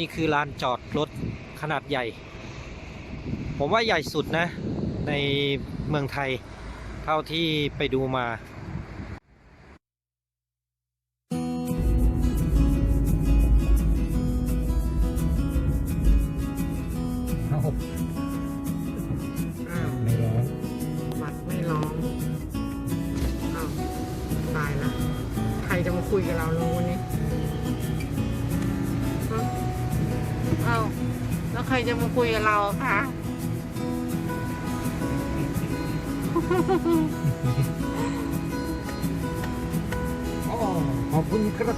นี่คือลานจอดรถขนาดใหญ่ ผมว่าใหญ่สุดนะ ในเมืองไทย เท่าที่ไปดูมาอ้าวอ้าวไม่ร้อนมัดไม่ร้องอ้าวตายละใครจะมาคุยกับเราลงวันนี้ฮะ อ้าวแล้วใครจะมาคุยกับเราคะอ๋อขอบคุณครับ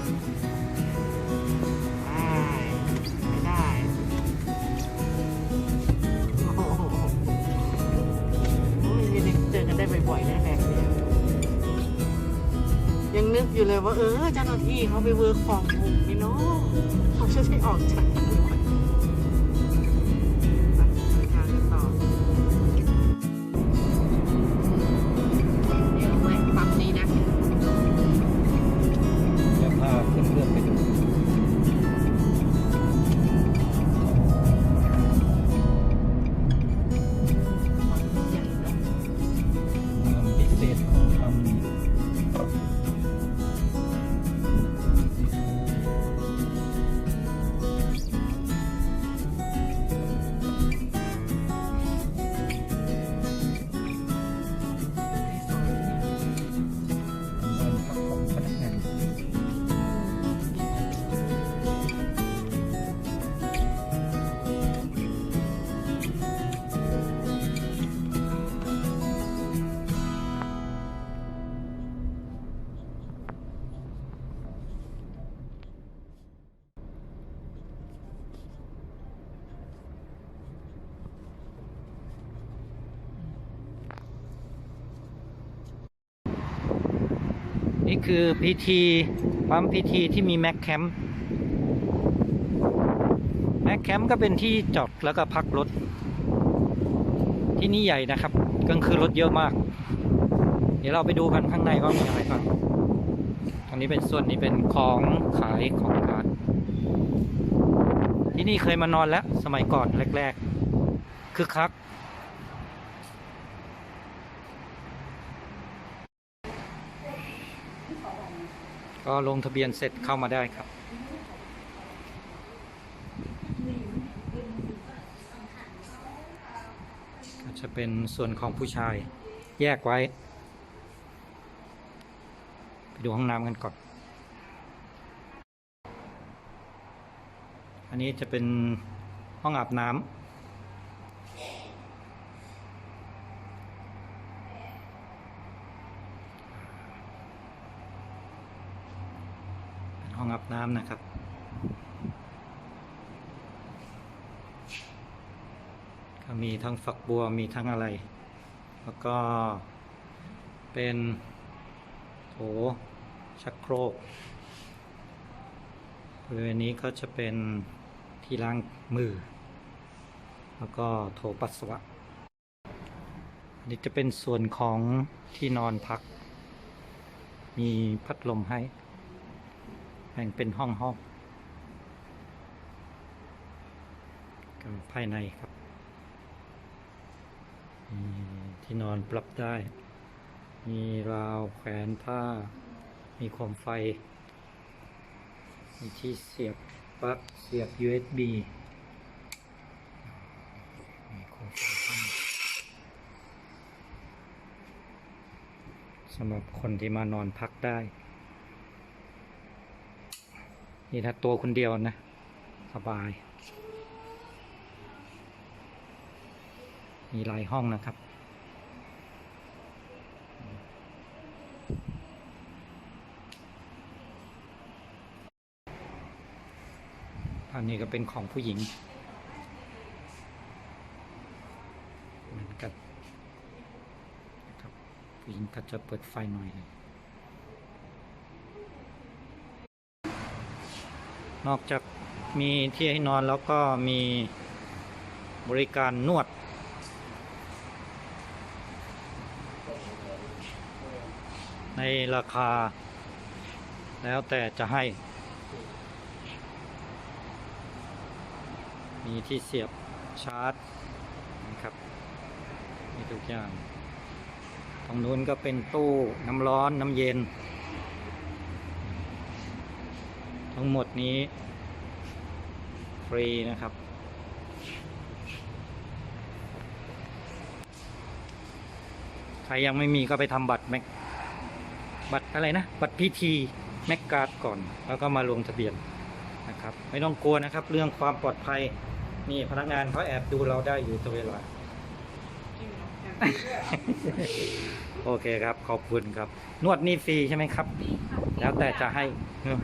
ไม่ได้โอ้โหโอ้ยไม่ได้เจอกันได้บ่อยๆแน่ๆเนี่ยยังนึกอยู่เลยว่า เออเจ้าหน้าที่เขาไปเวิร์กฟอร์มโฮมพี่น้องเขาจะได้ออกจาก คือพีทีปั๊มพีทีที่มีแม็กแคมป์แม็กแคมป์ก็เป็นที่จอดแล้วก็พักรถ ที่นี่ใหญ่นะครับกลางคืนรถเยอะมาก เดี๋ยวเราไปดูกันข้างในว่ามีอะไรบ้างตรงนี้เป็นส่วนนี้เป็นของขายของร้านที่นี่เคยมานอนแล้วสมัยก่อนแรกๆคือคัก ก็ลงทะเบียนเสร็จเข้ามาได้ครับ ก็จะเป็นส่วนของผู้ชายแยกไว้ ไปดูห้องน้ำกันก่อน อันนี้จะเป็นห้องอาบน้ำ เป็นห้ อาบน้ำนะครับ ก็มีทั้งฝักบัวมีทั้งอะไร แล้วก็เป็นโถชักโครกบริเวณนี้ก็จะเป็นที่ล้างมือ แล้วก็โถปัสสาวะอันนี้จะเป็นส่วนของที่นอนพัก มีพัดลมให้ แบ่งเป็นห้องห้องกับภายในครับ ที่นอนปรับได้ มีราวแขวนผ้า มีโคมไฟ มีที่เสียบปลั๊กเสียบ USB มีโคมไฟสำหรับคนที่มานอนพักได้ นี่ถ้าตัวคนเดียวนะ สบาย มีหลายห้องนะครับ อันนี้ก็เป็นของผู้หญิงเหมือนกันนะครับผู้หญิงก็จะเปิดไฟหน่อย นอกจากมีที่ให้นอนแล้วก็มีบริการนวด ในราคา แล้วแต่จะให้ มีที่เสียบชาร์จนะครับมีทุกอย่างตรงนู้นก็เป็นตู้น้ำร้อนน้ำเย็น ทั้งหมดนี้ ฟรีนะครับ ใครยังไม่มีก็ไปทำบัตรแม็กบัตรอะไรนะ บัตรพีทีแม็กการ์ดก่อน แล้วก็มาลงทะเบียนนะครับ ไม่ต้องกลัวนะครับ เรื่องความปลอดภัย นี่พนักงานเขาแอบดูเราได้อยู่ตลอดเวลา โอเคครับ ขอบคุณครับ นวดนี่ฟรีใช่ไหมครับ แล้วแต่จะให้เนอะ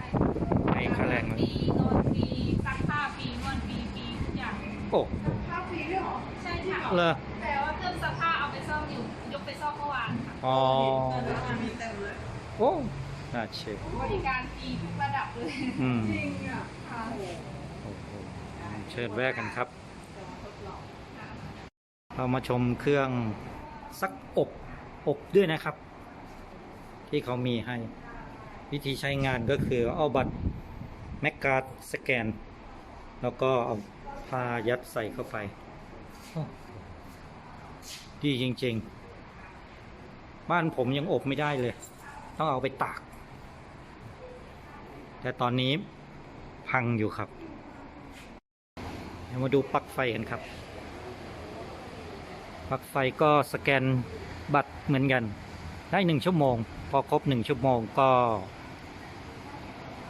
ให้ค่าแรงไหมฟรีนวดฟรีซักผ้าฟรีนวดฟรีฟรีทุกอย่างโอ้ผ้าฟรีด้วยเหรอ ใช่ค่ะเลอแต่ว่าเครื่องซักผ้าเอาไปซ่อมอยู่ ยกไปซ่อมเมื่อวานค่ะอ๋อมีเต็มเลยโอ้น่าเชื่อบริการฟรีทุกระดับเลยอืมจริงอะค่ะโอ้โหเชิญแวะกันครับ เรามาชมเครื่องซักอบอบด้วยนะครับ ที่เขามีให้ วิธีใช้งานก็คือเอาบัตร แมกการ์ดสแกน แล้วก็เอาผ้ายัดใส่เข้าไปโอ้ดีจริง ๆ บ้านผมยังอบไม่ได้เลย ต้องเอาไปตาก แต่ตอนนี้พังอยู่ครับ เดี๋ยวมาดูปลั๊กไฟกันครับปลั๊กไฟก็สแกนบัตรเหมือนกัน ได้หนึ่งชั่วโมง พอครบหนึ่งชั่วโมงก็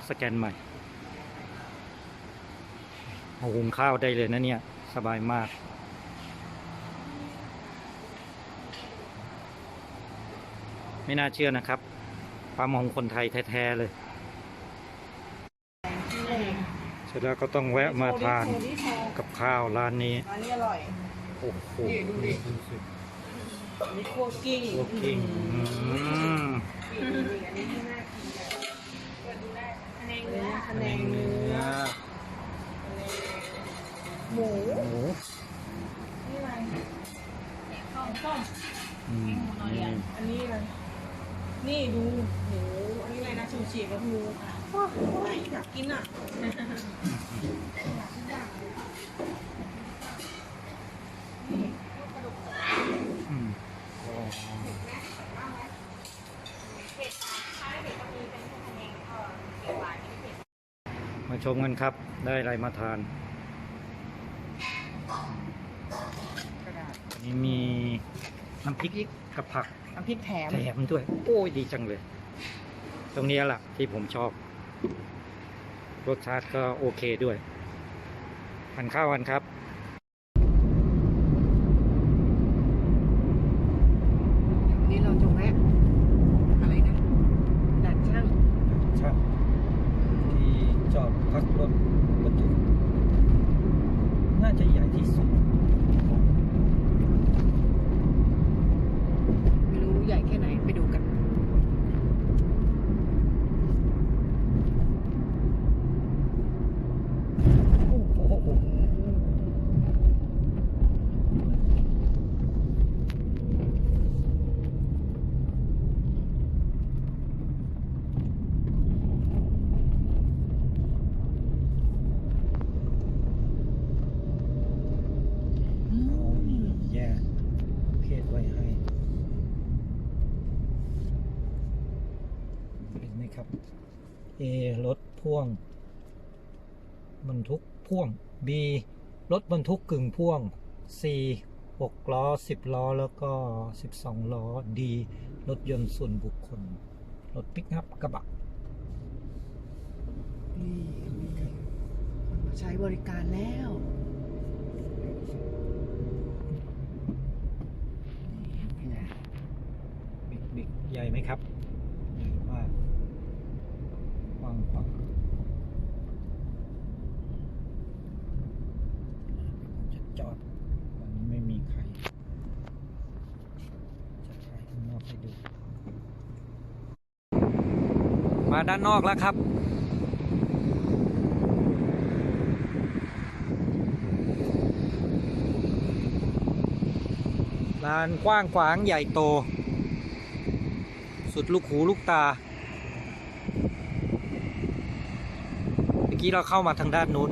สแกนใหม่ เอาหุงข้าวได้เลยนะเนี่ย สบายมาก ไม่น่าเชื่อนะครับปั๊มของคนไทยแท้ๆเลย เสร็จแล้วก็ต้องแวะมาทานกับข้าวร้านนี้อันนี้อร่อยโอ้โหนี่ดูดิสิอันนี้คั่วกิ้งโอเคอืมอันนี้ที่น่ากินเลยคะแนนเนื้อคะแนนเนื้อ หมูหมูข้าวต้มอืมนี่อันนี้อะไรนี่ดูหมูอันนี้อะไรนะชูชีกับหมูว้าวอยากกินอะอืมมาชมกันครับ ได้อะไรมาทาน นี่มีน้ำพริกกับผักน้ำพริกแถมแถมด้วย โอ้ยดีจังเลย ตรงนี้แหละที่ผมชอบ รสชาติก็โอเคด้วยทานข้าวกันครับ วันนี้เราจะแวะอะไรนะด่านช่าง ใช่ที่จอดพักรถบรรทุกน่าจะใหญ่ที่สุด ไม่รู้ใหญ่แค่ไหนไปดูกัน โอ้โหเอานี่แยกเพศไว้ให้ เห็ นไหมครับ A รถพ่วงบรรทุกพ่วง B รถบรรทุกกึ่งพ่วง C 6 ล้อ 10 ล้อ แล้วก็ 12 ล้อ D รถยนต์ส่วนบุคคล รถปิกอัพกระบะ นี่มีคนมาใช้บริการแล้วบิ๊กบิ๊กใหญ่ไหมครับ ด้านนอกแล้วครับ ลานกว้างขวางใหญ่โต สุดลูกหูลูกตา เมื่อกี้เราเข้ามาทางด้านนู้น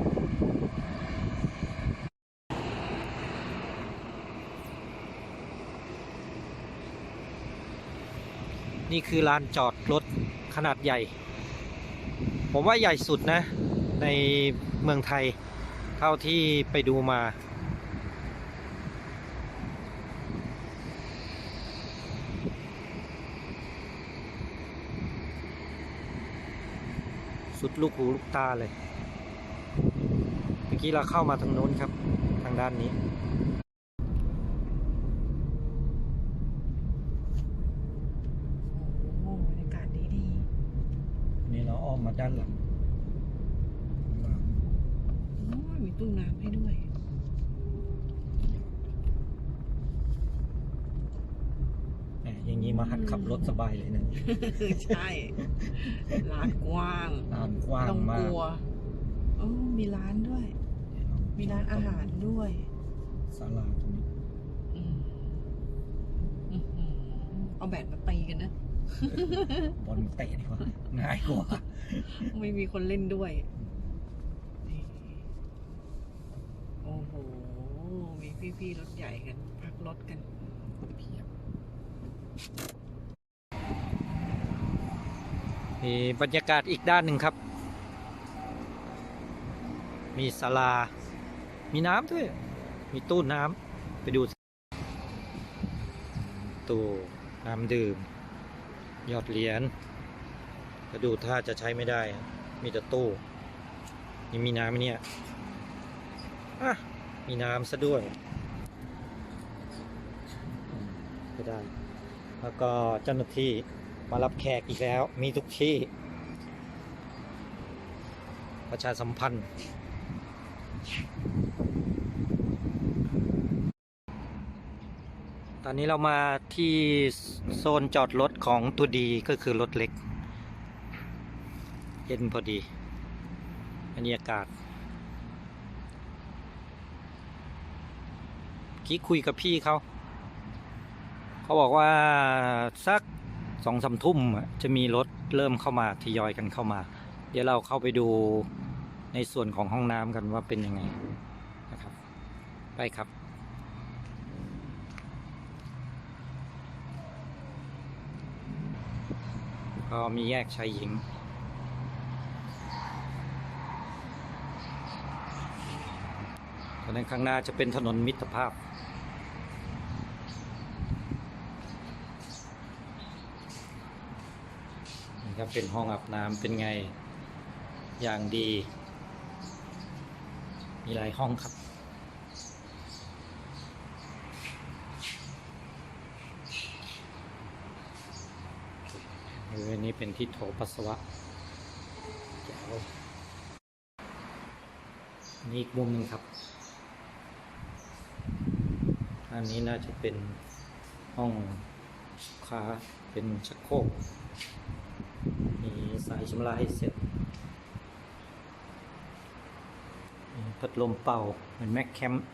นี่คือลานจอดรถขนาดใหญ่ ผมว่าใหญ่สุดนะ ในเมืองไทย เท่าที่ไปดูมา สุดลูกหูลูกตาเลย เมื่อกี้เราเข้ามาทางโน้นครับ ทางด้านนี้ โอ้โหบรรยากาศดีดี นี่เราอ้อ มมาด้านหลังโอ้ยมีตู้น้ำให้ด้วย แหมอย่างนี้มาหัดขับรถสบายเลยนะใช่ ร้านกว้างลานกว้างต้องมากกลัวโอ้มีร้านด้วย มีร้านอาหารด้วย ศาลาตรงนี้ อืมอื้อหือเอาแบดมาตีกันนะ บอลเตะดีกว่า ง่ายกว่า ไม่มีคนเล่นด้วยนี่โอ้โห มีพี่ๆรถใหญ่กัน พักรถกันเพียบมีบรรยากาศอีกด้านหนึ่งครับ มีศาลา มีน้ำด้วย มีตู้น้ำไปดูสิตู้น้ำดื่ม ยอดเหรียญก็ดูถ้าจะใช้ไม่ได้ มีแต่ตู้นี่มีน้ำไหมเนี่ยอะมีน้ำซะด้วยอืมไม่ได้ แล้วก็เจ้าหน้าที่มารับแขกอีกแล้ว มีทุกที่ ประชาสัมพันธ์ ตอนนี้เรามาที่โซนจอดรถของตัวดีก็คือรถเล็ก เย็นพอดีบรรยากาศเมื่อกี้คุยกับพี่เขา เขาบอกว่าสักสองสามทุ่มจะมีรถเริ่มเข้ามาทยอยกันเข้ามา เดี๋ยวเราเข้าไปดูในส่วนของห้องน้ำกันว่าเป็นยังไงนะครับ ไปครับ ก็มีแยกชายหญิง ตอนนั้นข้างหน้าจะเป็นถนนมิตรภาพ นี่ครับเป็นห้องอาบน้ำเป็นไงอย่างดี มีหลายห้องครับ บริเวณนี้เป็นที่โถปัสสาวะแจ๋วนี่อีกมุมหนึ่งครับ อันนี้น่าจะเป็นห้องค้าเป็นชักโครกมีสายชำระให้เสร็จพัดลมเป่า เหมือนแม็กแคมป์